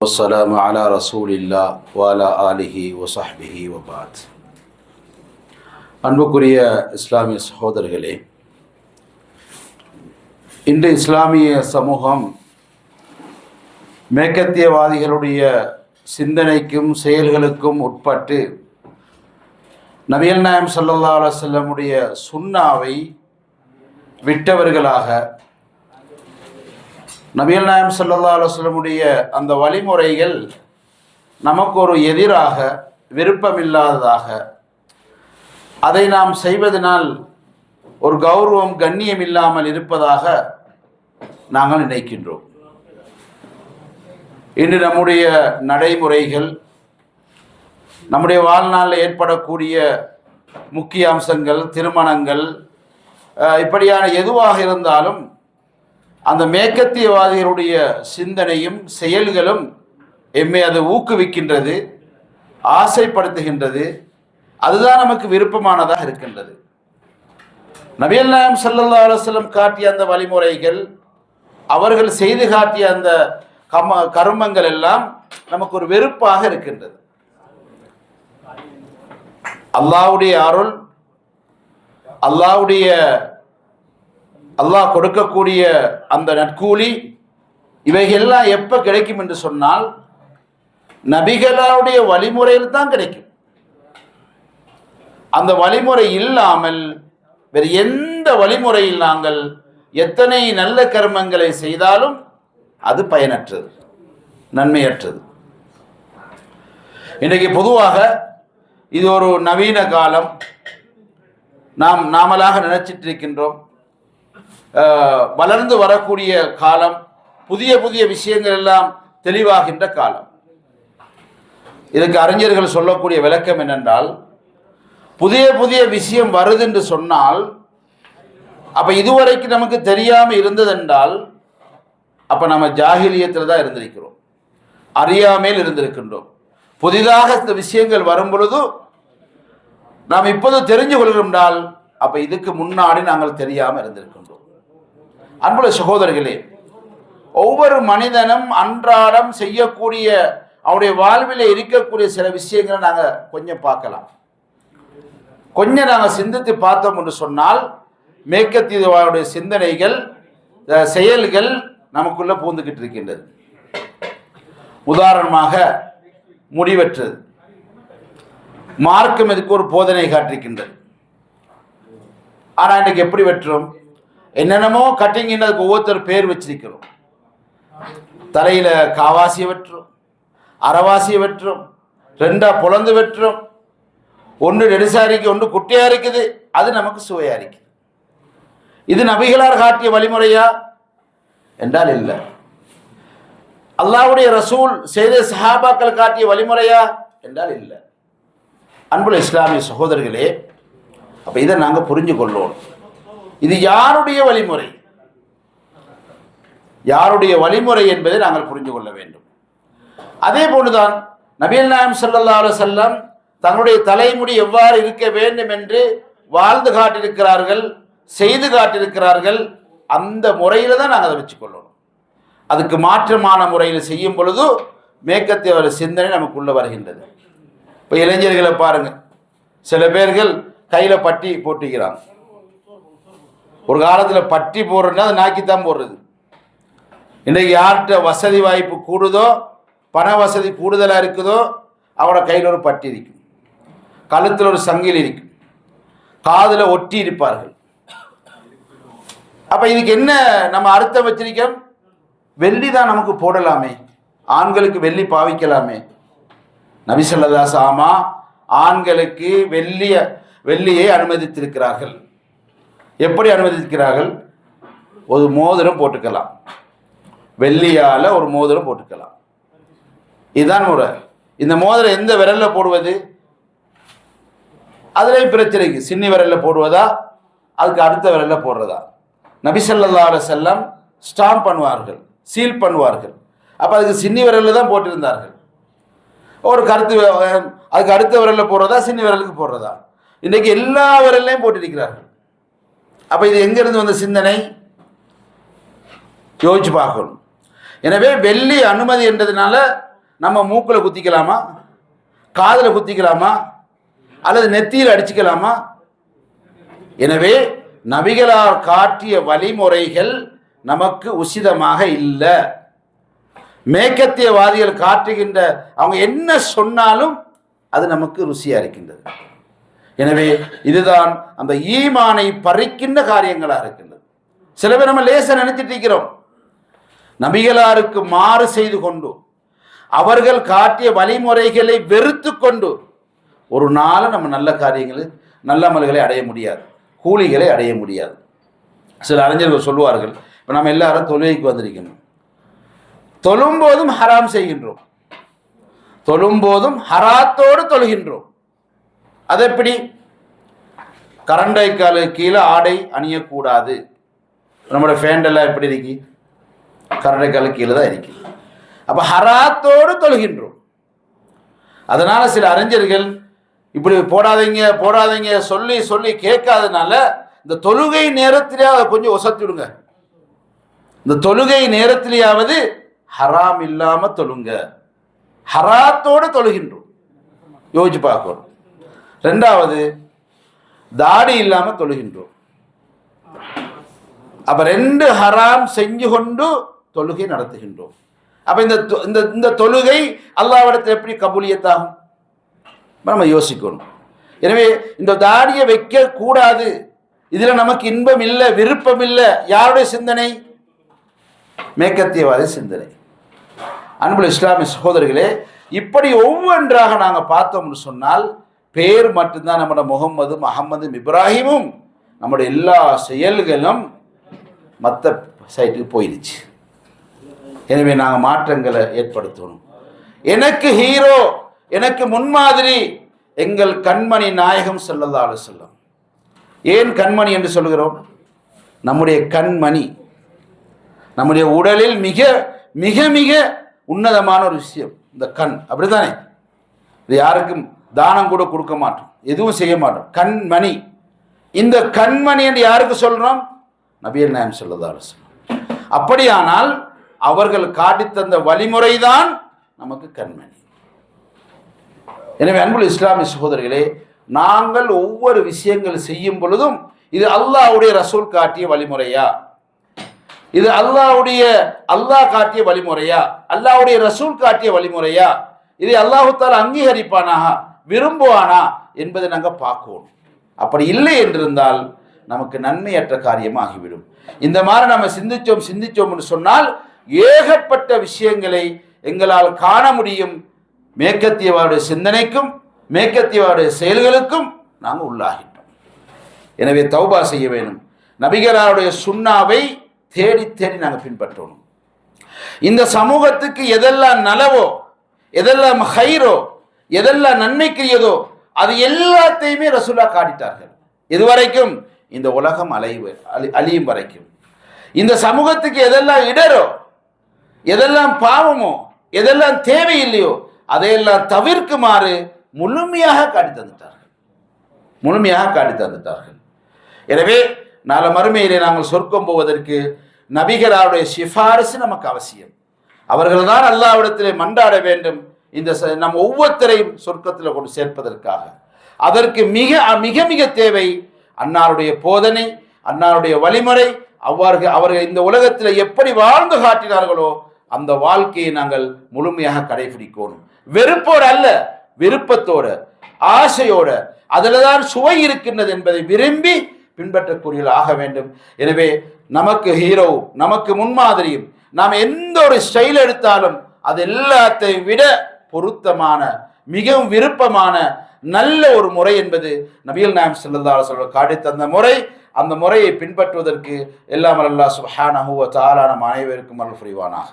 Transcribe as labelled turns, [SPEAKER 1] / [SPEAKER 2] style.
[SPEAKER 1] والسلام على رسول الله وعلى آله وصحبه وبعد அன்புக்குரிய இஸ்லாமிய சகோதரர்களே இன்று இஸ்லாமிய சமூகம் மேற்கத்தியவாதிகளுடைய சிந்தனைக்கும் செயல்களுக்கும் உட்பட்டு நபியல் நாயம் சல்லல்லா அலுவல்லமுடைய சுண்ணாவை விட்டவர்களாக நபியல் நாயம் சல்லா அலுவலமுடைய அந்த வழிமுறைகள் நமக்கு ஒரு எதிராக விருப்பமில்லாததாக அதை நாம் செய்வதனால் ஒரு கௌரவம் கண்ணியம் இல்லாமல் இருப்பதாக நாங்கள் நினைக்கின்றோம். இன்று நம்முடைய நடைமுறைகள் நம்முடைய வாழ்நாளில் ஏற்படக்கூடிய முக்கிய அம்சங்கள் திருமணங்கள் இப்படியான எதுவாக இருந்தாலும் அந்த மேற்கத்தியவாதிகளுடைய சிந்தனையும் செயல்களும் எம்மை அது ஊக்குவிக்கின்றது ஆசைப்படுத்துகின்றது. அதுதான் நமக்கு விருப்பமானதாக இருக்கின்றது. நபியல் நாயம் ஸல்லல்லாஹு அலுவலம் காட்டிய அந்த வழிமுறைகள் அவர்கள் செய்து காட்டிய அந்த கம கர்மங்கள் எல்லாம் நமக்கு ஒரு வெறுப்பாக இருக்கின்றது. அல்லாவுடைய அருள் அல்லாஹ்வுடைய அல்லாஹ் கொடுக்கக்கூடிய அந்த நற்கூலி இவைகள்லாம் எப்போ கிடைக்கும் என்று சொன்னால் நபிகளாவுடைய வழிமுறையில் தான் கிடைக்கும். அந்த வழிமுறை இல்லாமல் வேறு எந்த வழிமுறையில் நாங்கள் எத்தனை நல்ல கர்மங்களை செய்தாலும் அது பயனற்றது நன்மையற்றது. இன்றைக்கு பொதுவாக இது ஒரு நவீன காலம். நாம் நாமலாக நினைச்சிட்டு இருக்கின்றோம் வளர்ந்து வரக்கூடிய காலம் புதிய புதிய விஷயங்கள் எல்லாம் தெளிவாகின்ற காலம். இதுக்கு அறிஞர்கள் சொல்லக்கூடிய விளக்கம் என்னென்றால் புதிய புதிய விஷயம் வருது என்று சொன்னால் அப்போ இதுவரைக்கும் நமக்கு தெரியாமல் இருந்ததென்றால் அப்போ நம்ம ஜாகிலியத்தில் தான் இருந்திருக்கிறோம். அறியாமையில் இருந்திருக்கின்றோம். புதிதாக இந்த விஷயங்கள் வரும் பொழுது நாம் இப்போது தெரிஞ்சு கொள்கின்றால் அப்போ இதுக்கு முன்னாடி நாங்கள் தெரியாமல் இருந்திருக்கின்றோம். அன்புள்ள சகோதரர்களே ஒவ்வொரு மனிதனும் அன்றாடம் செய்யக்கூடிய அவருடைய வாழ்வில் இருக்கக்கூடிய சில விஷயங்களை நாங்கள் கொஞ்சம் பார்க்கலாம். கொஞ்சம் நாங்கள் சிந்தித்து பார்த்தோம் என்று சொன்னால் மேற்கத்தியவாருடைய சிந்தனைகள் செயல்கள் நமக்குள்ள பூந்துக்கிட்டு இருக்கின்றது. உதாரணமாக முடிவற்றது. மார்க்கம் இதுக்கு ஒரு போதனை காட்டிருக்கின்றது. ஆனால் இன்றைக்கு எப்படி வெற்றும்? என்னென்னமோ கட்டிங் அதுக்கு ஒவ்வொருத்தர் பேர் வச்சிருக்கிறோம். தலையில் காவாசியை வெட்டுறோம் அறவாசியை வெட்டுறோம் ரெண்டா புலந்து வெட்டுறோம். ஒன்று நெடுசாரிக்கு ஒன்று குட்டியாக இருக்குது. அது நமக்கு சுவையாக இருக்குது. இது நபிகளார் காட்டிய வழிமுறையா? என்றால் இல்லை. அல்லாவுடைய ரசூல் செய்த சஹாபாக்கள் காட்டிய வழிமுறையா? என்றால் இல்லை. அன்புள்ள இஸ்லாமிய சகோதரர்களே அப்போ இதை நாங்கள் புரிஞ்சு கொள்ளணும் இது யாருடைய வழிமுறை? யாருடைய வழிமுறை என்பதை நாங்கள் புரிந்து கொள்ள வேண்டும். அதே போலதான் நபீல் நாயம் ஸல்லல்லாஹு செல்லம் தன்னுடைய தலைமுடி எவ்வாறு இருக்க வேண்டும் என்று வாழ்ந்து காட்டியிருக்கிறார்கள் செய்து காட்டியிருக்கிறார்கள் அந்த முறையில் தான் நாங்கள் அதை வச்சுக்கொள்ளணும். அதுக்கு மாற்றமான முறையில் செய்யும் பொழுது மேற்கத்திய ஒரு சிந்தனை நமக்குள்ள வருகின்றது. இப்போ இளைஞர்களை பாருங்கள் சில பேர்கள் கையில் பட்டி போட்டுக்கிறாங்க. ஒரு காலத்தில் பட்டி போடுறதுன்னா அது நாக்கித்தான் போடுறது. இன்றைக்கு யார்கிட்ட வசதி வாய்ப்பு கூடுதோ பண வசதி கூடுதலாக இருக்குதோ அவனோட கையில் ஒரு பட்டி இருக்கும். கழுத்தில் ஒரு சங்கில் இருக்கும். காதில் ஒட்டி இருப்பார்கள். அப்போ இதுக்கு என்ன நம்ம அர்த்தம் வச்சிருக்கோம்? வெள்ளி தான் நமக்கு போடலாமே. ஆண்களுக்கு வெள்ளி பாவிக்கலாமே. நபிசல்லதாஸ் ஆமா ஆண்களுக்கு வெள்ளிய வெள்ளியை அனுமதித்திருக்கிறார்கள். எப்படி அனுமதிக்கிறார்கள்? ஒரு மோதிரம் போட்டுக்கலாம். வெள்ளியால் ஒரு மோதிரம் போட்டுக்கலாம். இதுதான் முறை. இந்த மோதிரம் எந்த விரலில் போடுவது? அதுலேயும் பிரச்சனைக்கு சின்னி விரல்ல போடுவதா? அதுக்கு அடுத்த விரல்ல போடுறதா? நபிசல்லா செல்லம் ஸ்டாம்ப் பண்ணுவார்கள் சீல் பண்ணுவார்கள். அப்போ அதுக்கு சின்னி விரல்ல தான் போட்டிருந்தார்கள். ஒரு கருத்து அதுக்கு அடுத்த விரல்ல போடுறதா? சின்னி விரலுக்கு போடுறதா? இன்றைக்கி எல்லா விரல்லையும் போட்டிருக்கிறார்கள். அப்போ இது எங்கிருந்து வந்த சிந்தனை? யோசிச்சு பார்க்கணும். எனவே வெள்ளி அனுமதி என்றதுனால நம்ம மூக்கில் குத்திக்கலாமா? காதில் குத்திக்கலாமா? அல்லது நெத்தியில் அடிச்சுக்கலாமா? எனவே நபிகளார் காட்டிய வழிமுறைகள் நமக்கு உசிதமாக இல்லை. மேற்கத்தியவாதிகள் காட்டுகின்ற அவங்க என்ன சொன்னாலும் அது நமக்கு ருசியாக இருக்கின்றது. எனவே இதுதான் அந்த ஈமானை பறிக்கின்ற காரியங்களாக இருக்கின்றது. சில பேர் நம்ம லேச நினைச்சிட்டு இருக்கிறோம். நபிகளாருக்கு மாறு செய்து கொண்டு அவர்கள் காட்டிய வழிமுறைகளை வெறுத்து கொண்டு ஒரு நாள் நம்ம நல்ல காரியங்களை நல்ல அமல்களை அடைய முடியாது. கூலிகளை அடைய முடியாது. சில அறிஞர்கள் சொல்லுவார்கள் இப்போ நம்ம எல்லாரும் தொழுகைக்கு வந்திருக்கணும். தொழும்போதும் ஹராம் செய்கின்றோம். தொழும்போதும் ஹராத்தோடு தொழுகின்றோம். அது எப்படி கரண்டை காலு கீழே ஆடை அணியக்கூடாது. நம்மளோட ஃபேண்டெல்லாம் எப்படி இருக்கு? கரண்டை காலு கீழே தான் இருக்கு. அப்போ ஹராத்தோடு தொழுகின்றோம். அதனால் சில அறிஞர்கள் இப்படி போடாதீங்க போடாதீங்க சொல்லி சொல்லி கேட்காதனால இந்த தொழுகை நேரத்திலே அதை கொஞ்சம் ஒசத்தி விடுங்க. இந்த தொழுகை நேரத்திலேயாவது ஹராம் இல்லாமல் தொழுங்க. ஹராத்தோடு தொழுகின்றோம். யோசிச்சு பார்க்கணும். ரெண்டாவது தாடி இல்லாம தொழுகின்றோம். அப்ப ரெண்டு ஹராம் செஞ்சு கொண்டு தொழுகை நடத்துகின்றோம். அப்ப இந்த தொ- இந்த இந்த தொழுகை அல்லாவிடத்தில் எப்படி கபூலியத்தாகும்? நம்ம யோசிக்கணும். எனவே இந்த தாடியை வைக்க கூடாது இதுல நமக்கு இன்பம் இல்லை விருப்பம் இல்லை. யாருடைய சிந்தனை? மேற்கத்தியவாத சிந்தனை. அன்புள்ள இஸ்லாமிய சகோதரர்களே இப்படி ஒவ்வொன்றாக நாங்கள் பார்த்தோம்னு சொன்னால் பேர் மட்டும்தான் நம்மளோட முகம்மதும் அகமதும் இப்ராஹிமும் நம்மளுடைய எல்லா செயல்களும் மற்ற சைட்டுக்கு போயிடுச்சு எனவே நாங்கள் மாற்றங்களை ஏற்படுத்தணும். எனக்கு ஹீரோ எனக்கு முன்மாதிரி எங்கள் கண்மணி நாயகம் ஸல்லல்லாஹு செல்லும் ஏன் கண்மணி என்று சொல்கிறோம்? நம்முடைய கண்மணி நம்முடைய உடலில் மிக மிக மிக உன்னதமான ஒரு விஷயம் இந்த கண். அப்படித்தானே? இது யாருக்கும் தானம் கூட கொடுக்க மாட்டோம். எதுவும் செய்ய மாட்டோம். கண்மணி. இந்த கண்மணி என்று யாருக்கு சொல்கிறோம் நபியல் நாயம் சொல்லதா அப்படியானால் அவர்கள் காட்டித் தந்த வழிமுறைதான் நமக்கு கண்மணி. எனவே அன்புள் இஸ்லாமிய சகோதரிகளே நாங்கள் ஒவ்வொரு விஷயங்கள் செய்யும் பொழுதும் இது அல்லாஹ்வுடைய ரசூல் காட்டிய வழிமுறையா? இது அல்லாஹ்வுடைய அல்லாஹ் காட்டிய வழிமுறையா? அல்லாவுடைய ரசூல் காட்டிய வழிமுறையா? இதை அல்லாஹு தாலா அங்கீகரிப்பானாக விரும்புவானா என்பதை நாங்கள் பார்க்கணும் அப்படி இல்லை என்றிருந்தால் நமக்கு நன்மையற்ற காரியமாகிவிடும். இந்த மாதிரி நம்ம சிந்திச்சோம் சிந்திச்சோம் என்று சொன்னால் ஏகப்பட்ட விஷயங்களை எங்களால் காண முடியும். மேற்கத்தியவாருடைய சிந்தனைக்கும் மேற்கத்தியவாருடைய செயல்களுக்கும் நாங்கள் உள்ளாகிட்டோம். எனவே தௌபா செய்ய வேணும் நபிகராருடைய சுண்ணாவை தேடி தேடி நாங்கள் பின்பற்றணும். இந்த சமூகத்துக்கு எதெல்லாம் நலவோ எதெல்லாம் ஹைரோ எதெல்லாம் நன்மைக்குரியதோ அது எல்லாத்தையுமே ரசூல்லா காட்டிட்டார்கள். இதுவரைக்கும் இந்த உலகம் அலைவு அழி அழியும் வரைக்கும். இந்த சமூகத்துக்கு எதெல்லாம் இடரோ எதெல்லாம் பாவமோ எதெல்லாம் தேவையில்லையோ அதையெல்லாம் தவிர்க்குமாறு முழுமையாக காட்டி தந்துட்டார்கள். முழுமையாக காட்டி தந்துட்டார்கள். எனவே நாளை மறுமையிலே நாங்கள் சொர்க்கம் போவதற்கு நபிகளாருடைய சிபாரிசு நமக்கு அவசியம். அவர்கள் தான் அல்லாவிடத்திலே மன்றாட வேண்டும். இந்த ச- நம் ஒவ்வொருத்தரையும் சொர்க்கத்தில் கொண்டு சேர்ப்பதற்காக. அதற்கு மிக மிக மிக தேவை அன்னாருடைய போதனை அன்னாருடைய வழிமுறை அவ்வாறு அவர்கள் இந்த உலகத்தில் எப்படி வாழ்ந்து காட்டினார்களோ அந்த வாழ்க்கையை நாங்கள் முழுமையாக கடைபிடிக்கணும். வெறுப்போடு அல்ல விருப்பத்தோட ஆசையோட அதில் தான் சுவை இருக்கின்றது என்பதை விரும்பி பின்பற்றக்கூடியவர்கள் ஆக வேண்டும். எனவே நமக்கு ஹீரோ நமக்கு முன்மாதிரியும் நாம் எந்த ஒரு ஸ்டைல் எடுத்தாலும் அது எல்லாத்தையும் விட பொருத்தமான மிகவும் விருப்பமான நல்ல ஒரு முறை என்பது நபியல் நாயம் செல்லதார சொல்ற காட்டி தந்த முறை. அந்த முறையை பின்பற்றுவதற்கு எல்லாம் அல்லா சுஹானஹூ தாலா நம் அனைவருக்கும் அருள் புரிவானாக.